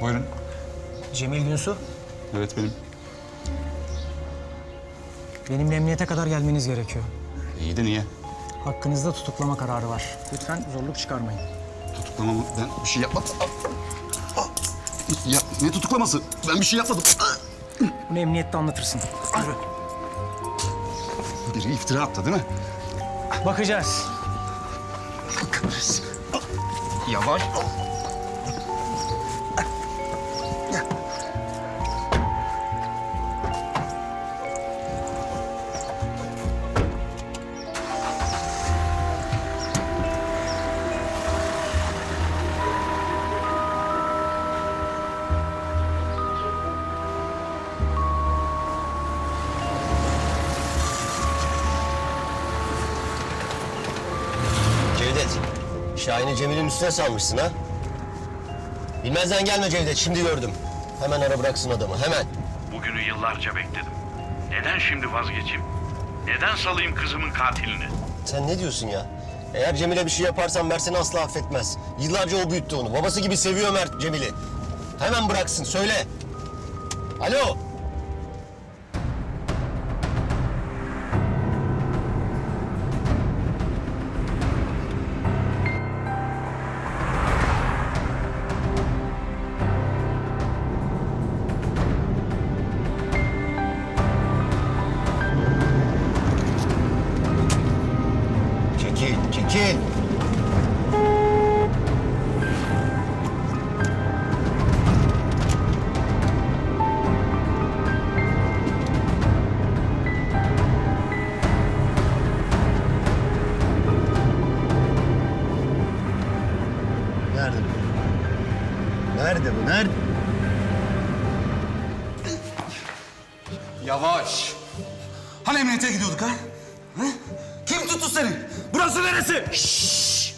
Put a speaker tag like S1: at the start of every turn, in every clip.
S1: Buyurun.
S2: Cemil Günsu,
S1: Evet benim.
S2: benimle emniyete kadar gelmeniz gerekiyor.
S1: İyi de niye?
S2: Hakkınızda tutuklama kararı var. Lütfen zorluk çıkarmayın.
S1: Tutuklama mı? Ben bir şey yapmadım. Ah! Ya ne tutuklaması? Ben bir şey yapmadım. Ah!
S2: Bunu emniyette anlatırsın. Yürü.
S1: Biri iftira attı değil mi?
S2: Bakacağız.
S1: Kahretsin. Yavaş.
S3: Şahin'i Cemil'in üstüne salmışsın ha? Bilmezden gelme Cevdet, şimdi gördüm. Hemen ara bıraksın adamı, hemen.
S4: Bugünü yıllarca bekledim. Neden şimdi vazgeçeyim? Neden salayım kızımın katilini?
S3: Sen ne diyorsun ya? Eğer Cemil'e bir şey yaparsan Mert seni asla affetmez. Yıllarca o büyüttü onu. Babası gibi seviyor Mert Cemil'i. Hemen bıraksın, söyle. Alo. Nerede bu? Nerede bu? Nerede?
S1: Yavaş. Hani emniyete gidiyorduk ha? ha? Kim tuttu seni? Burası neresi? Şşş!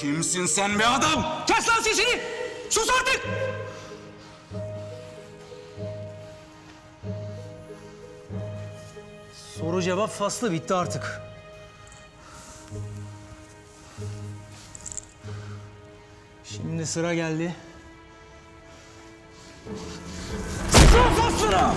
S1: Kimsin sen be adam? Kes lan sesini! Sus artık!
S2: Soru cevap faslı bitti artık. Şimdi sıra geldi. Son faslına!